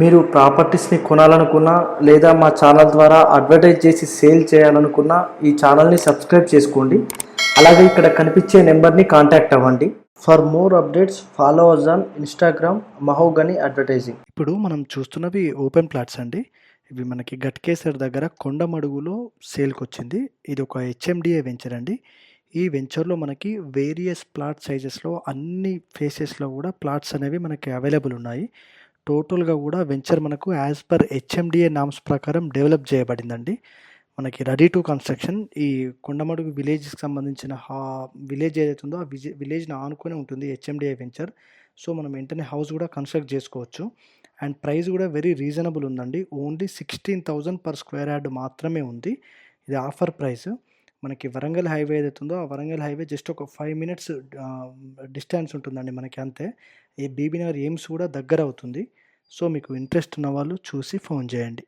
మీరు ప్రాపర్టీస్ని కొనాలనుకున్నా లేదా మా ఛానల్ ద్వారా అడ్వర్టైజ్ చేసి సేల్ చేయాలనుకున్నా ఈ ఛానల్ని సబ్స్క్రైబ్ చేసుకోండి. అలాగే ఇక్కడ కనిపించే నెంబర్ని కాంటాక్ట్ అవ్వండి. For more updates follow us on Instagram mahogany advertising ఇప్పుడు మనం చూస్తున్నవి ఓపెన్ ప్లాట్స్ అండి. ఇవి మనకి గట్కేసర్ దగ్గర కొండమడుగులో సేల్కి వచ్చింది. ఇది ఒక హెచ్ఎండిఏ వెంచర్ అండి. ఈ వెంచర్లో మనకి వేరియస్ ప్లాట్ సైజెస్లో అన్ని ఫేసెస్లో కూడా ప్లాట్స్ అనేవి మనకి అవైలబుల్ ఉన్నాయి. టోటల్గా కూడా వెంచర్ మనకు యాజ్ పర్ హెచ్ఎండిఏ నామ్స్ ప్రకారం డెవలప్ చేయబడిందండి. మనకి రెడీ టు కన్స్ట్రక్షన్ ఈ కొండమడుగు విలేజ్కి సంబంధించిన హా విలేజ్ ఏదైతే ఉందో ఆ విజే విలేజ్ని ఆనుకొని ఉంటుంది హెచ్ఎండిఏ వెంచర్. సో మనం వెంటనే హౌస్ కూడా కన్స్ట్రక్ట్ చేసుకోవచ్చు. అండ్ ప్రైస్ కూడా వెరీ రీజనబుల్ ఉందండి. Only sixteen thousand per square yard మాత్రమే ఉంది. ఇది ఆఫర్ ప్రైస్. మనకి వరంగల్ హైవే ఏదైతే ఉందో ఆ వరంగల్ హైవే జస్ట్ ఒక ఫైవ్ మినిట్స్ డిస్టెన్స్ ఉంటుందండి మనకి అంతే. ఈ బీబీ నగర్ ఎయిమ్స్ కూడా దగ్గర అవుతుంది. సో మీకు ఇంట్రెస్ట్ ఉన్న వాళ్ళు చూసి ఫోన్ చేయండి.